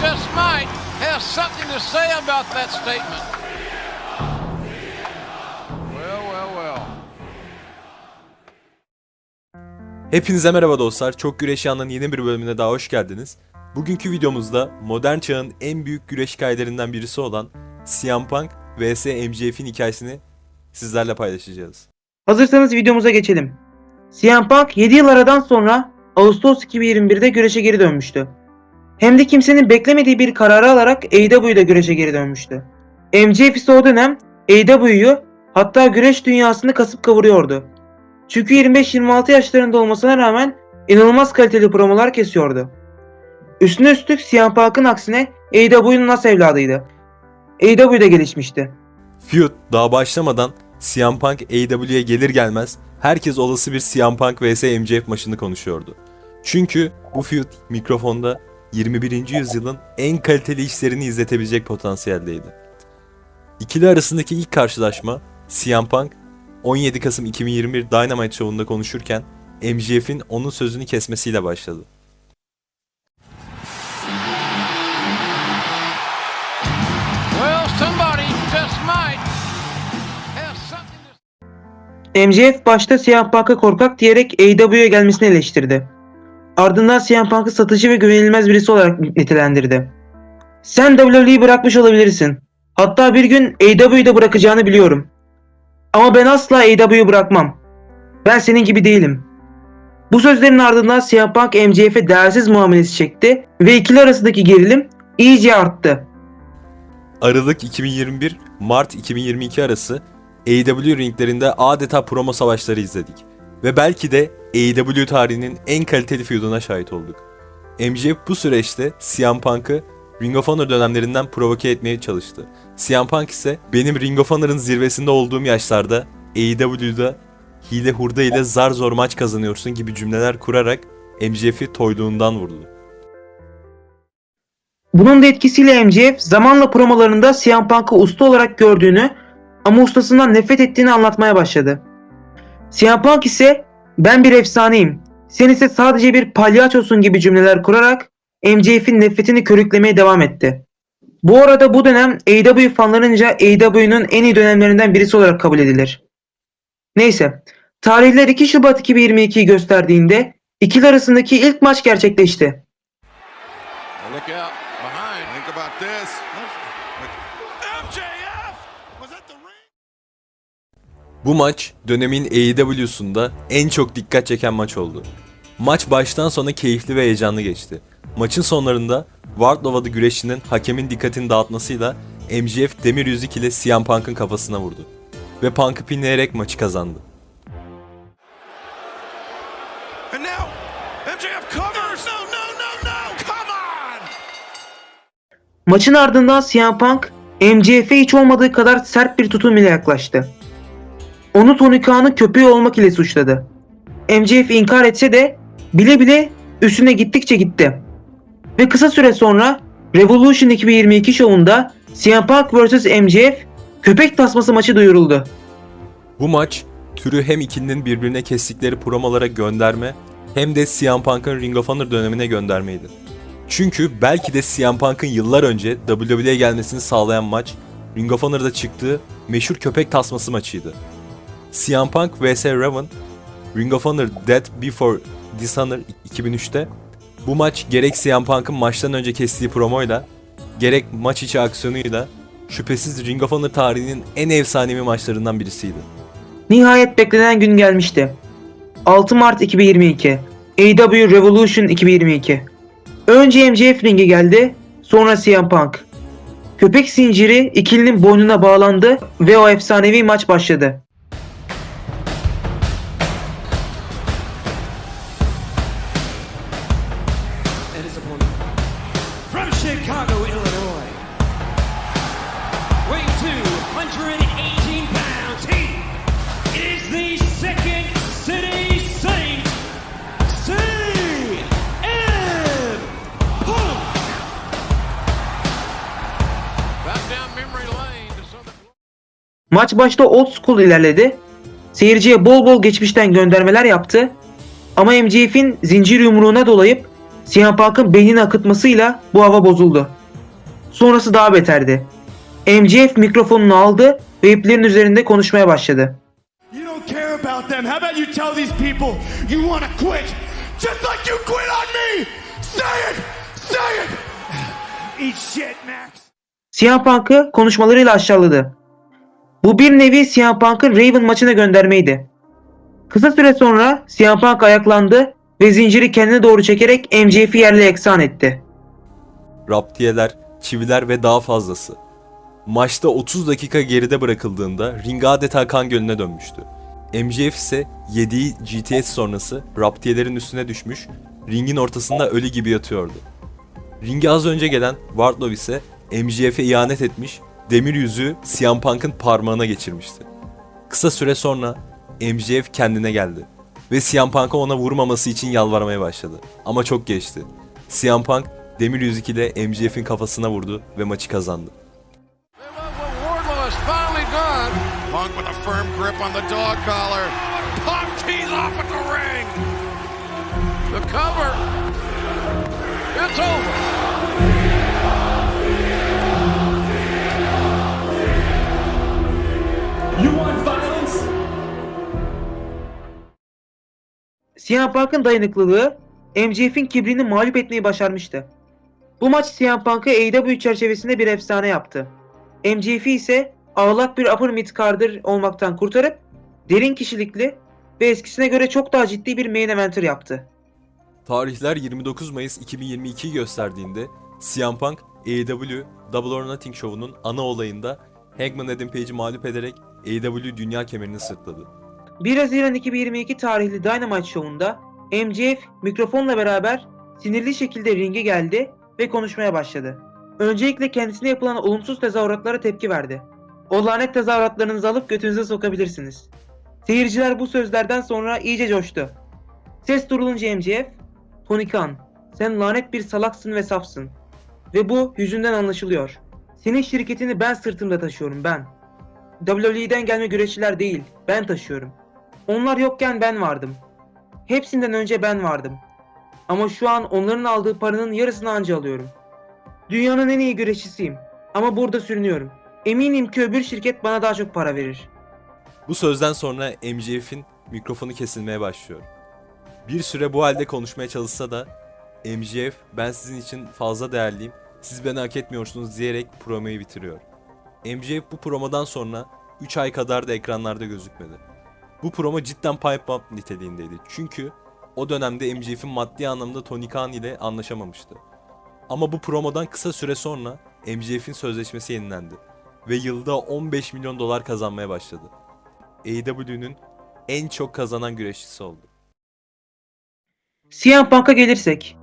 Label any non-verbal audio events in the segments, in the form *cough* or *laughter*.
just might, has something to say about that statement. Well, well, well. Hepinize merhaba dostlar. Çok Güreş Yan'ın yeni bir bölümüne daha hoş geldiniz. Bugünkü videomuzda modern çağın en büyük güreş hikayelerinden birisi olan CM Punk vs MJF'in hikayesini sizlerle paylaşacağız. Hazırsanız videomuza geçelim. CM Punk 7 yıl aradan sonra Ağustos 2021'de güreşe geri dönmüştü. Hem de kimsenin beklemediği bir kararı alarak AEW'da güreşe geri dönmüştü. MJF ise o dönem AEW'yu hatta güreş dünyasını kasıp kavuruyordu. Çünkü 25-26 yaşlarında olmasına rağmen inanılmaz kaliteli promolar kesiyordu. Üstüne üstlük CM Punk'ın aksine AEW'nun nas evladıydı. AEW'da gelişmişti. Feud daha başlamadan CM Punk AEW'ye gelir gelmez herkes olası bir CM Punk vs MJF maçını konuşuyordu. Çünkü bu feud mikrofonda 21. yüzyılın en kaliteli işlerini izletebilecek potansiyeldeydi. İkili arasındaki ilk karşılaşma CM Punk 17 Kasım 2021 Dynamite Show'unda konuşurken MJF'in onun sözünü kesmesiyle başladı. Well, somebody just might have something to MJF başta CM Punk'a korkak diyerek AEW'ye gelmesini eleştirdi. Ardından CM Punk'ı satıcı ve güvenilmez birisi olarak nitelendirdi. Sen WWE'yi bırakmış olabilirsin. Hatta bir gün AEW'yi de bırakacağını biliyorum. Ama ben asla AEW'yi bırakmam. Ben senin gibi değilim. Bu sözlerin ardından CM Punk MJF'e değersiz muamelesi çekti ve ikili arasındaki gerilim iyice arttı. Aralık 2021 Mart 2022 arası AEW ringlerinde adeta promo savaşları izledik. Ve belki de AEW tarihinin en kaliteli feuduna şahit olduk. MJF bu süreçte CM Punk'ı Ring of Honor dönemlerinden provoke etmeye çalıştı. CM Punk ise benim Ring of Honor'ın zirvesinde olduğum yaşlarda AEW'da hile hurda ile zar zor maç kazanıyorsun gibi cümleler kurarak MJF'i toyluğundan vurdu. Bunun da etkisiyle MJF zamanla promolarında CM Punk'ı usta olarak gördüğünü ama ustasından nefret ettiğini anlatmaya başladı. CM Punk ise ben bir efsaneyim, sen ise sadece bir palyaçosun gibi cümleler kurarak MJF'in nefretini körüklemeye devam etti. Bu arada bu dönem AEW fanlarınca AEW'nun en iyi dönemlerinden birisi olarak kabul edilir. Neyse, tarihler 2 Şubat 2022'yi gösterdiğinde ikili arasındaki ilk maç gerçekleşti. look out. Think about this. MJF was at the ring. Bu maç dönemin AEW'sunda en çok dikkat çeken maç oldu. Maç baştan sona keyifli ve heyecanlı geçti. Maçın sonlarında Wardlow adı güreşçinin hakemin dikkatini dağıtmasıyla MJF demir yüzük ile CM Punk'ın kafasına vurdu. Ve Punk'ı pinleyerek maçı kazandı. And now MJF covers. No, no, no, no. Come on. Maçın ardından CM Punk MJF'e hiç olmadığı kadar sert bir tutum ile yaklaştı. Onu Tony Khan'ın köpeği olmak ile suçladı. MJF inkar etse de bile bile üstüne gittikçe gitti. Ve kısa süre sonra Revolution 2022 şovunda CM Punk vs MJF köpek tasması maçı duyuruldu. Bu maç türü hem ikilinin birbirine kestikleri promolara gönderme hem de CM Punk'ın Ring of Honor dönemine göndermeydi. Çünkü belki de CM Punk'ın yıllar önce WWE'ye gelmesini sağlayan maç Ring of Honor'da çıktığı meşhur köpek tasması maçıydı. CM Punk vs Raven Ring of Honor Death Before Dishonor 2003'te bu maç gerek CM Punk'ın maçtan önce kestiği promoyla gerek maç içi aksiyonuyla şüphesiz Ring of Honor tarihinin en efsanevi maçlarından birisiydi. Nihayet beklenen gün gelmişti. 6 Mart 2022 AEW Revolution 2022 Önce MJF ringe geldi, sonra CM Punk. Köpek zinciri ikilinin boynuna bağlandı ve o efsanevi maç başladı. Maç başta old school ilerledi. Seyirciye bol bol geçmişten göndermeler yaptı. Ama MJF'in zincir yumruğuna dolayıp CM Punk'ın beynini akıtmasıyla bu hava bozuldu. Sonrası daha beterdi. MJF mikrofonunu aldı ve iplerin üzerinde konuşmaya başladı. You don't care about them. How about you tell these people you want to quit? Just like you quit on me! Say it! Say it! *sighs* Eat shit, Max. CM Punk'ı konuşmalarıyla aşağıladı. Bu bir nevi CM Punk'ın Raven maçına göndermeydi. Kısa süre sonra CM Punk ayaklandı ve zinciri kendine doğru çekerek MJF'i yerle eksan etti. raptiyeler, çiviler ve daha fazlası. Maçta 30 dakika geride bırakıldığında ring adeta kan gölüne dönmüştü. MJF ise yediği GTS sonrası raptiyelerin üstüne düşmüş, ringin ortasında ölü gibi yatıyordu. Ringe az önce gelen Wardlow ise MJF'e ihanet etmiş, demir yüzüğü CM Punk'ın parmağına geçirmişti. Kısa süre sonra MJF kendine geldi ve CM Punk'a ona vurmaması için yalvarmaya başladı. Ama çok geçti. CM Punk demir yüzük ile MJF'in kafasına vurdu ve maçı kazandı. It's over. CM Punk'ın dayanıklılığı MJF'in kibrini mağlup etmeyi başarmıştı. Bu maç CM Punk'ı AEW çerçevesinde bir efsane yaptı. MJF'i ise ağlak bir upper mid olmaktan kurtarıp derin kişilikli ve eskisine göre çok daha ciddi bir main eventer yaptı. Tarihler 29 Mayıs 2022 gösterdiğinde CM Punk AEW Double or Nothing şovunun ana olayında Hangman Adam Page'i mağlup ederek AEW dünya kemerini sırtladı. 1 Haziran 2022 tarihli Dynamite Show'unda MJF mikrofonla beraber sinirli şekilde ringe geldi ve konuşmaya başladı. Öncelikle kendisine yapılan olumsuz tezahüratlara tepki verdi. O lanet tezahüratlarınızı alıp götünüze sokabilirsiniz. Seyirciler bu sözlerden sonra iyice coştu. Ses durulunca MJF, Tony Khan, sen lanet bir salaksın ve safsın. Ve bu yüzünden anlaşılıyor. Senin şirketini ben sırtımda taşıyorum ben. WWE'den gelme güreşçiler değil, ben taşıyorum. Onlar yokken ben vardım. Hepsinden önce ben vardım. Ama şu an onların aldığı paranın yarısını anca alıyorum. Dünyanın en iyi güreşçisiyim. Ama burada sürünüyorum. Eminim ki öbür şirket bana daha çok para verir. Bu sözden sonra MJF'in mikrofonu kesilmeye başlıyor. Bir süre bu halde konuşmaya çalışsa da MJF ben sizin için fazla değerliyim, siz beni hak etmiyorsunuz diyerek promoyu bitiriyor. MJF bu promodan sonra 3 ay kadar da ekranlarda gözükmedi. Bu promo cidden pipe bomb niteliğindeydi. Çünkü o dönemde MJF'in maddi anlamda Tony Khan ile anlaşamamıştı. Ama bu promodan kısa süre sonra MJF'in sözleşmesi yenilendi ve yılda 15 milyon dolar kazanmaya başladı. AEW'nun en çok kazanan güreşçisi oldu. CM Punk'a gelirsek.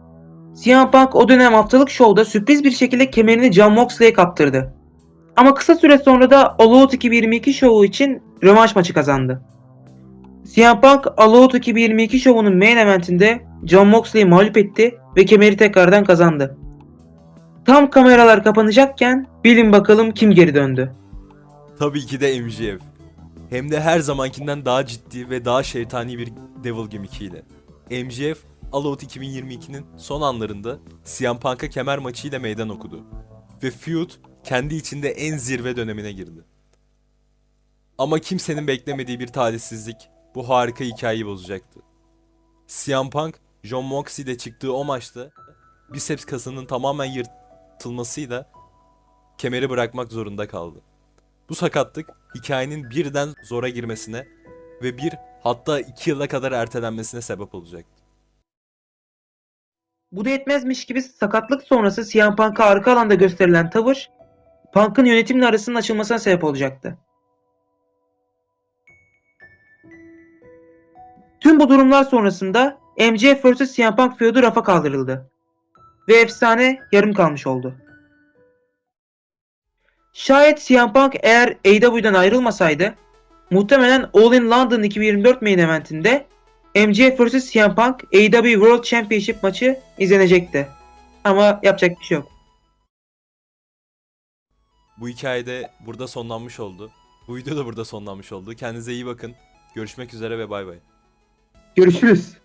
CM Punk o dönem haftalık şovda sürpriz bir şekilde kemerini John Moxley'e kaptırdı. Ama kısa süre sonra da All Out 2022 şovu için rövanş maçı kazandı. CM Punk All Out 2022 şovunun main eventinde John Moxley'i mağlup etti ve kemeri tekrardan kazandı. Tam kameralar kapanacakken bilin bakalım kim geri döndü. Tabii ki de MJF. Hem de her zamankinden daha ciddi ve daha şeytani bir Devil gimmickiyle. MJF, All Out 2022'nin son anlarında CM Punk'a kemer maçıyla meydan okudu. Ve feud kendi içinde en zirve dönemine girdi. Ama kimsenin beklemediği bir talihsizlik bu harika hikayeyi bozacaktı. CM Punk, John Moxley ile çıktığı o maçta biceps kasının tamamen yırtılmasıyla kemeri bırakmak zorunda kaldı. Bu sakatlık hikayenin birden zora girmesine ve bir hatta iki yıla kadar ertelenmesine sebep olacaktı. Bu da yetmezmiş gibi sakatlık sonrası CM Punk'a arka alanda gösterilen tavır Punk'ın yönetimle arasının açılmasına sebep olacaktı. Tüm bu durumlar sonrasında MJF vs CM Punk feud'u rafa kaldırıldı. Ve efsane yarım kalmış oldu. Şayet CM Punk eğer AEW'den ayrılmasaydı muhtemelen All in London 2024 main eventinde MJF vs CM Punk AEW World Championship maçı izlenecekti. Ama yapacak bir şey yok. Bu hikayede burada sonlanmış oldu. Bu video da burada sonlanmış oldu. Kendinize iyi bakın. Görüşmek üzere ve bay bay. Görüşürüz.